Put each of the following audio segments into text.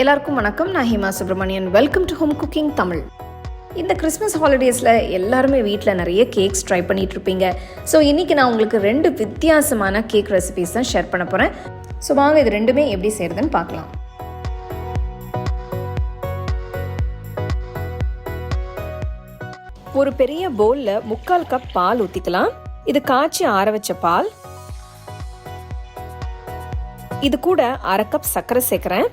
எல்லாருக்கும் வணக்கம். நான் Hema Subramanian welcome to home cooking Tamil இந்த கிறிஸ்மஸ் ஹாலிடேஸில் எல்லாருமே வீட்டில் நிறைய கேக்ஸ் ட்ரை பண்ணிகிட்டு இருப்பீங்க ஸோ இன்றைக்கி நான் உங்களுக்கு ரெண்டு வித்தியாசமான கேக் ரெசிபிஸ் தான் ஷேர் பண்ண போகிறேன் ஸோ வாங்க இது ரெண்டுமே எப்படி செய்கிறதுன்னு பார்க்கலாம். ஒரு பெரிய பவுலில் முக்கால் கப் பால் ஊற்றிக்கலாம் இது காய்ச்சி ஆற வச்ச பால். இது கூட அரை கப் சர்க்கரை சேர்க்குறேன்.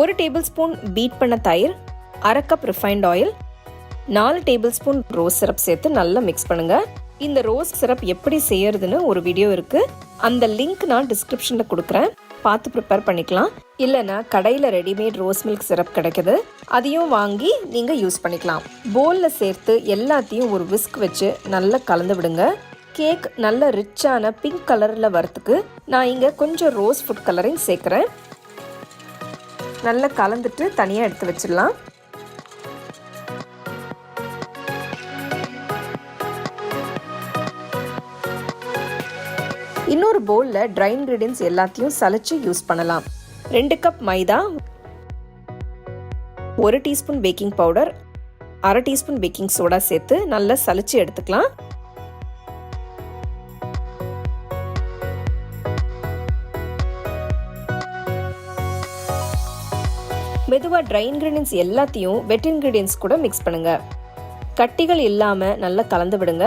ஒரு டேபிள் ஸ்பூன் பீட் பண்ண தயிர் அரை கப் ரிஃபைண்ட் ஆயில் நாலு டேபிள் ஸ்பூன் ரோஸ் சிரப் சேர்த்து நல்லா மிக்ஸ் பண்ணுங்கள் இந்த ரோஸ் சிரப் எப்படி செய்யறதுன்னு ஒரு வீடியோ இருக்குது அந்த லிங்க் நான் டிஸ்கிரிப்ஷனில் கொடுக்குறேன். பார்த்து ப்ரிப்பேர் பண்ணிக்கலாம். இல்லைன்னா கடையில் ரெடிமேட் ரோஸ் மில்க் சிரப் கிடைக்குது. அதையும் வாங்கி நீங்கள் யூஸ் பண்ணிக்கலாம். போலில் சேர்த்து எல்லாத்தையும் ஒரு விஸ்க் வச்சு நல்லா கலந்து விடுங்க. கேக் நல்ல ரிச்சான பிங்க் கலரில் வரத்துக்கு நான் இங்கே கொஞ்சம் ரோஸ் ஃபுட் கலரிங் சேர்க்குறேன். நல்லா கலந்துட்டு தனியாக எடுத்து வச்சிடலாம். இன்னொரு பவுலில் ட்ரை இன்க்ரீடியன்ஸ் எல்லாத்தையும் சலிச்சு யூஸ் பண்ணலாம். ரெண்டு கப் மைதா ஒரு டீஸ்பூன் பேக்கிங் பவுடர் அரை டீஸ்பூன் பேக்கிங் சோடா சேர்த்து நல்லா சலிச்சு எடுத்துக்கலாம். மெதுவாக ட்ரை இன்க்ரீடியன்ஸ் எல்லாத்தையும் வெட் இன்க்ரீடியன்ஸ் கூட மிக்ஸ் பண்ணுங்க. கட்டிகள் இல்லாமல் நல்லா கலந்து விடுங்க.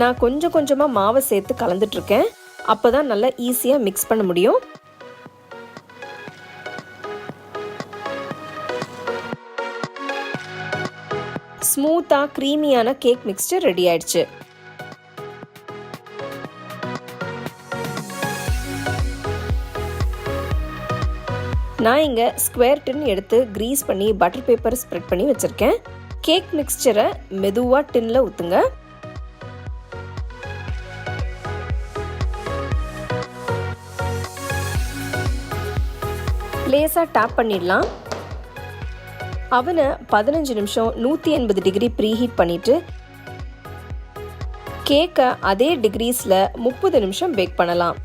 நான் கொஞ்சம் கொஞ்சமாக மாவை சேர்த்து கலந்துட்ருக்கேன் அப்போ தான் நல்லா ஈஸியாக மிக்ஸ் பண்ண முடியும். ஸ்மூத்தாக க்ரீமியான கேக் மிக்ஸ்டர் ரெடி ஆயிடுச்சு. நான் இங்கே ஸ்கொயர் டின் எடுத்து க்ரீஸ் பண்ணி பட்டர் பேப்பர் ஸ்ப்ரெட் பண்ணி வச்சுருக்கேன். கேக் மிக்ஸ்சரை மெதுவாக டின்னில் ஊற்றுங்க லேசாக டேப் பண்ணிடலாம். அவனை பதினஞ்சு நிமிஷம் நூற்றி எண்பது டிகிரி ப்ரீஹீட் பண்ணிவிட்டு கேக்கை அதே டிகிரீஸில் முப்பது நிமிஷம் பேக் பண்ணலாம்.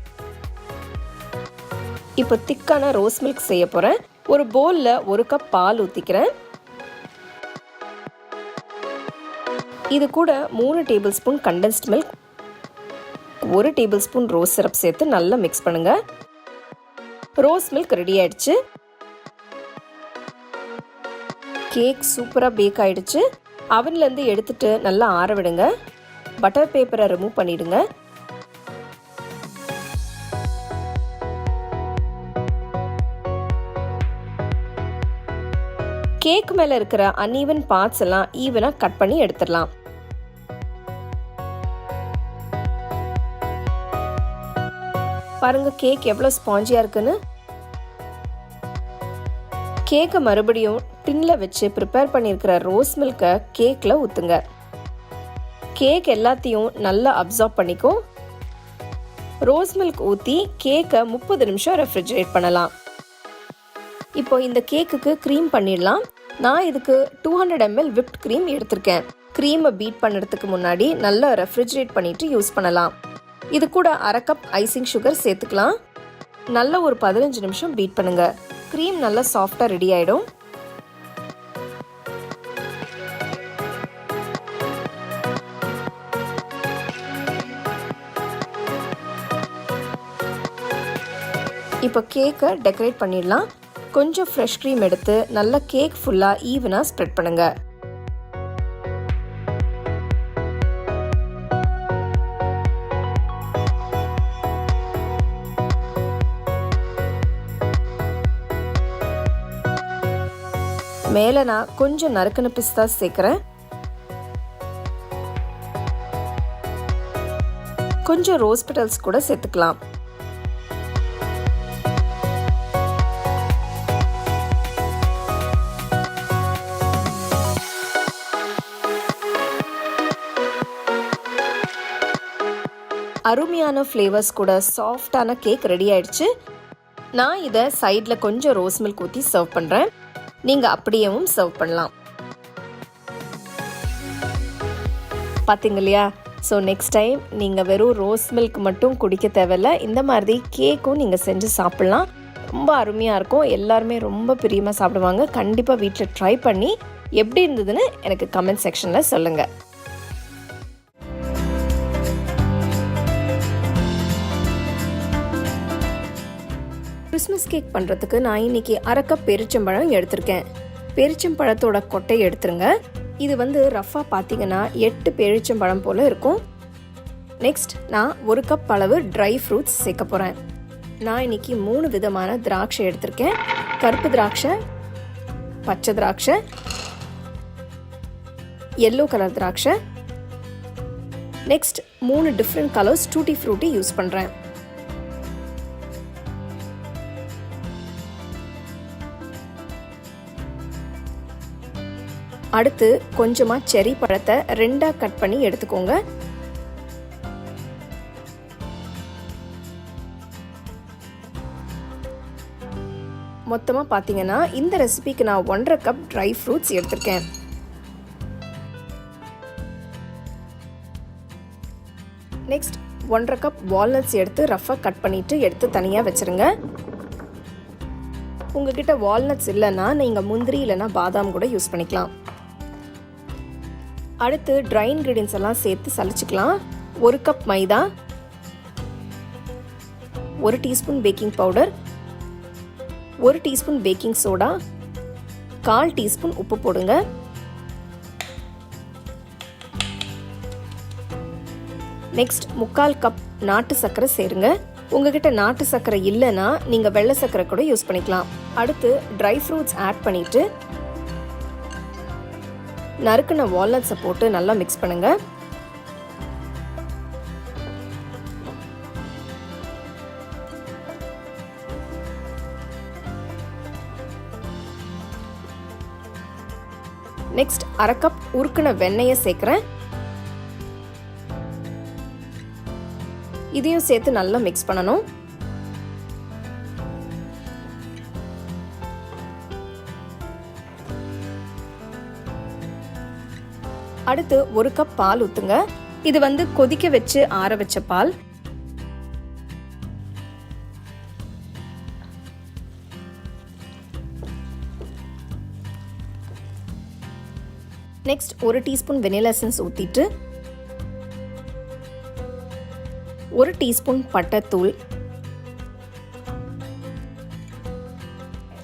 இப்போ திக்கான ரோஸ் மில்க் செய்ய போகிறேன் ஒரு பவுலில் ஒரு கப் பால் ஊற்றிக்கிறேன் இது கூட மூணு டேபிள் ஸ்பூன் கண்டென்ஸ்ட் மில்க் ஒரு டேபிள் ஸ்பூன் ரோஸ் சிரப் சேர்த்து நல்லா மிக்ஸ் பண்ணுங்க. ரோஸ் மில்க் ரெடி ஆயிடுச்சு. கேக் சூப்பராக பேக் ஆயிடுச்சு. அவன்லேருந்து எடுத்துட்டு நல்லா ஆற விடுங்க. பட்டர் பேப்பரை ரிமூவ் பண்ணிவிடுங்க கேக் மேலே இருக்கிற அன்ஈவன் பார்ட்ஸ் எல்லாம் ஈவனாக கட் பண்ணி எடுத்துடலாம். பாருங்க கேக் எவ்வளோ ஸ்பாஞ்சியாக இருக்குன்னு. கேக்கை மறுபடியும் டின்னில் வச்சு ப்ரிப்பேர் பண்ணியிருக்கிற ரோஸ் மில்கை கேக்கில் ஊற்றுங்க கேக் எல்லாத்தையும் நல்லா அப்சார்ப் பண்ணிக்கும் ரோஸ் மில்க் ஊற்றி கேக்கை முப்பது நிமிஷம் ரெஃப்ரிஜரேட் பண்ணலாம். இப்போ இந்த கேக்குக்கு க்ரீம் பண்ணிடலாம். நான் இதுக்கு two hundred ml whipped cream எடுத்திருக்கேன். க்ரீமை பீட் பண்ணுறதுக்கு முன்னாடி நல்லா ரெஃப்ரிஜரேட் பண்ணிட்டு யூஸ் பண்ணலாம். இது கூட அரை கப் ஐசிங் சுகர் சேர்த்துக்கலாம். நல்ல ஒரு பதினஞ்சு நிமிஷம் பீட் பண்ணுங்க. க்ரீம் நல்லா சாஃப்டாக ரெடி ஆகிடும் இப்போ கேக்கை டெக்கரேட் பண்ணிடலாம். கொஞ்சம் ஃப்ரெஷ் க்ரீம் எடுத்து நல்லா கேக் ஃபுல்லாக ஈவனாக ஸ்ப்ரெட் பண்ணுங்க. மேலே நான் கொஞ்சம் நறுக்குன பிஸ்தா சேர்க்குறேன். கொஞ்சம் ரோஸ் பெட்டல்ஸ் கூட சேர்த்துக்கலாம். அருமையான ஃப்ளேவர்ஸ் கூட சாஃப்டான கேக் ரெடி ஆயிடுச்சு. நான் இதை சைடில் கொஞ்சம் ரோஸ் மில்க் ஊற்றி சர்வ் பண்ணுறேன் நீங்கள் அப்படியேவும் சர்வ் பண்ணலாம். பார்த்தீங்க இல்லையா ஸோ நெக்ஸ்ட் டைம் நீங்கள் வெறும் ரோஸ் மில்க் மட்டும் குடிக்க தேவையில்ல இந்த மாதிரி கேக்கும் நீங்கள் செஞ்சு சாப்பிட்லாம். ரொம்ப அருமையாக இருக்கும். எல்லாருமே ரொம்ப பிரியமாக சாப்பிடுவாங்க. கண்டிப்பாக வீட்டில் ட்ரை பண்ணி எப்படி இருந்ததுன்னு எனக்கு கமெண்ட் செக்ஷனில் சொல்லுங்கள் கேக் பண்ணுறதுக்கு நான் இன்னைக்கு அரை கப் பெருச்சம்பழம் எடுத்திருக்கேன். பெருச்சம்பழத்தோட கொட்டை எடுத்துருங்க. இது வந்து ரஃபாக பார்த்தீங்கன்னா எட்டு பெருச்சம்பழம் போல் இருக்கும். நெக்ஸ்ட் நான் ஒரு கப் அளவு ட்ரை ஃப்ரூட்ஸ் சேர்க்க போகிறேன் நான் இன்னைக்கு மூணு விதமான திராட்சை எடுத்திருக்கேன். கருப்பு திராட்சை பச்சை திராட்சை எல்லோ கலர் திராட்சை. நெக்ஸ்ட் மூணு different colours tutti frutti use பண்ணுறேன் அடுத்து கொஞ்சமாக செரி பழத்தை ரெண்டாக கட் பண்ணி எடுத்துக்கோங்க. மொத்தமாக பார்த்தீங்கன்னா இந்த ரெசிபிக்கு நான் ஒன்றரை கப் ட்ரை ஃப்ரூட்ஸ் எடுத்திருக்கேன். நெக்ஸ்ட் ஒன்றரை கப் வால்நட்ஸ் எடுத்து ரஃபாக கட் பண்ணிவிட்டு எடுத்து தனியாக வச்சுருங்க. உங்ககிட்ட வால்நட்ஸ் இல்லைன்னா நீங்கள் முந்திரி இல்லைன்னா பாதாம் கூட யூஸ் பண்ணிக்கலாம். அடுத்து ட்ரை இன்க்ரீடியன்ஸ் எல்லாம் சேர்த்து சலிச்சுக்கலாம் ஒரு கப் மைதா ஒரு டீஸ்பூன் பேக்கிங் பவுடர் ஒரு டீஸ்பூன் பேக்கிங் சோடா கால் டீஸ்பூன் உப்பு போடுங்க. நெக்ஸ்ட் முக்கால் கப் நாட்டு சர்க்கரை சேருங்க. உங்ககிட்ட நாட்டு சர்க்கரை இல்லைன்னா நீங்கள் வெள்ளை சர்க்கரை கூட யூஸ் பண்ணிக்கலாம். அடுத்து ட்ரை ஃப்ரூட்ஸ் ஆட் பண்ணிவிட்டு நறுக்குன வால்நட்ஸை போட்டு நல்லா மிக்ஸ் பண்ணுங்க. நெக்ஸ்ட் அரை கப் உருக்குன வெண்ணெயை சேர்க்குறேன். இதையும் சேர்த்து நல்லா மிக்ஸ் பண்ணணும். அடுத்து ஒரு கப் பால் ஊத்துங்க. இது வந்து கொதிக்க வச்சு ஆற வச்ச பால். நெக்ஸ்ட் ஒரு டீஸ்பூன் வெனிலா எசன்ஸ் ஊற்றிட்டு ஒரு டீஸ்பூன் பட்டைத்தூள்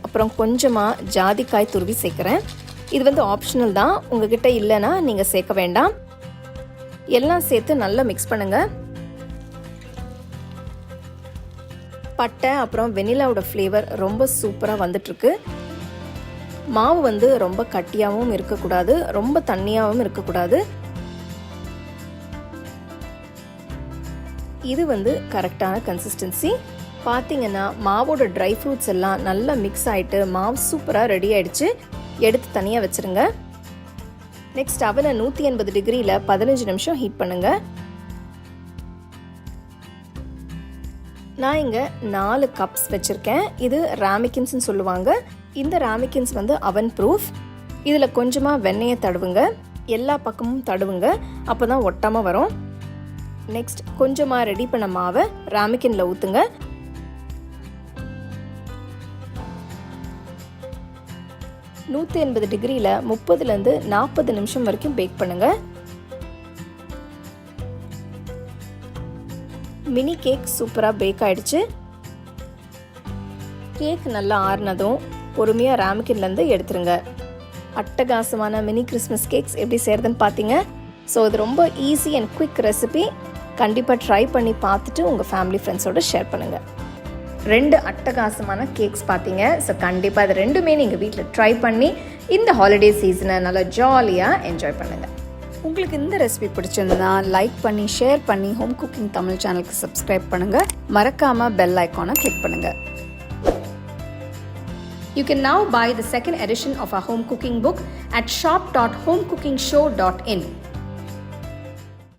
அப்புறம் கொஞ்சமாக ஜாதிக்காய் துருவி சேர்க்குறேன். இது வந்து ஆப்ஷனல் தான். உங்ககிட்ட இல்லைன்னா நீங்கள் சேர்க்க வேண்டாம். எல்லாம் சேர்த்து நல்லா மிக்ஸ் பண்ணுங்கள் பட்டை அப்புறம் வெனிலாவோட ஃப்ளேவர் ரொம்ப சூப்பராக வந்துட்டுருக்கு. மாவு வந்து ரொம்ப கட்டியாகவும் இருக்கக்கூடாது. ரொம்ப தண்ணியாகவும் இருக்கக்கூடாது. இது வந்து கரெக்டான கன்சிஸ்டன்சி பார்த்தீங்கன்னா மாவோட ட்ரை ஃப்ரூட்ஸ் எல்லாம் நல்லா மிக்ஸ் ஆகிட்டு மாவு சூப்பராக ரெடி ஆயிடுச்சு. எடுத்து தனியாக வச்சுருங்க. நெக்ஸ்ட் அவனை நூற்றி எண்பது டிகிரியில் பதினஞ்சு நிமிஷம் ஹீட் பண்ணுங்கள் நான் இங்கே நாலு கப்ஸ் வச்சுருக்கேன். இது ராமிக்கின்ஸ்னு சொல்லுவாங்க. இந்த ராமிக்கின்ஸ் வந்து அவன் ப்ரூஃப் இதில் கொஞ்சமாக வெண்ணெயை தடுவுங்க. எல்லா பக்கமும் தடுவுங்க. அப்போ தான் ஒட்டாமல் வரும். நெக்ஸ்ட் கொஞ்சமாக ரெடி பண்ண மாவை ராமிக்கினில் ஊற்றுங்க நூற்றி எண்பது டிகிரியில் முப்பதுலேருந்து நாற்பது நிமிஷம் வரைக்கும் பேக் பண்ணுங்க. மினி கேக் சூப்பராக பேக் ஆயிடுச்சு. கேக் நல்லா ஆறுனதும் பொறுமையாக ராமிக்கின்லேருந்து எடுத்துருங்க. அட்டகாசமான மினி கிறிஸ்மஸ் கேக்ஸ் எப்படி செய்கிறதுன்னு பார்த்தீங்க ஸோ இது ரொம்ப ஈஸி அண்ட் குவிக் ரெசிபி கண்டிப்பாக ட்ரை பண்ணி பார்த்துட்டு உங்கள் ஃபேமிலி ஃப்ரெண்ட்ஸோட ஷேர் பண்ணுங்கள் ரெண்டு அட்டகாசமான கேக்ஸ் பார்த்தீங்க. ஸோ கண்டிப்பாக அது ரெண்டுமே நீங்கள் வீட்டில் ட்ரை பண்ணி இந்த ஹாலிடே சீசனை நல்லா ஜாலியாக என்ஜாய் பண்ணுங்கள் உங்களுக்கு இந்த ரெசிபி பிடிச்சிருந்தா லைக் பண்ணி ஷேர் பண்ணி ஹோம் குக்கிங் தமிழ் சேனலுக்கு சப்ஸ்கிரைப் பண்ணுங்கள் மறக்காமல் பெல் ஐக்கானை கிளிக் பண்ணுங்கள் You can now buy the second edition of our home cooking book at shop.homecookingshow.in.